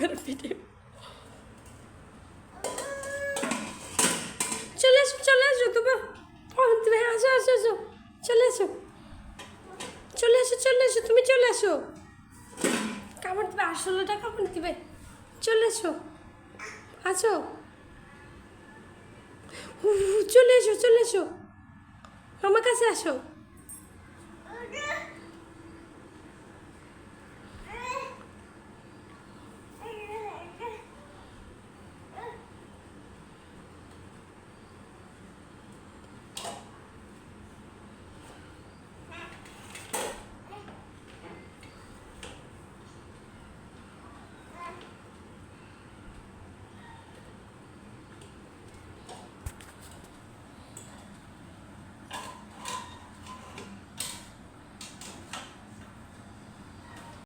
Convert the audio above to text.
করে ভিডিও। চলে এসো চলে এসো তোমার। তুমি আসো আসো আসো। চলে এসো। চলে এসো চলে এসো, তুমি চলে এসো। কামড় দিবে আসলোটা কামড় দিবে। চলে এসো। আসো। চলে এসো চলে এসো। আমার কাছে আসো।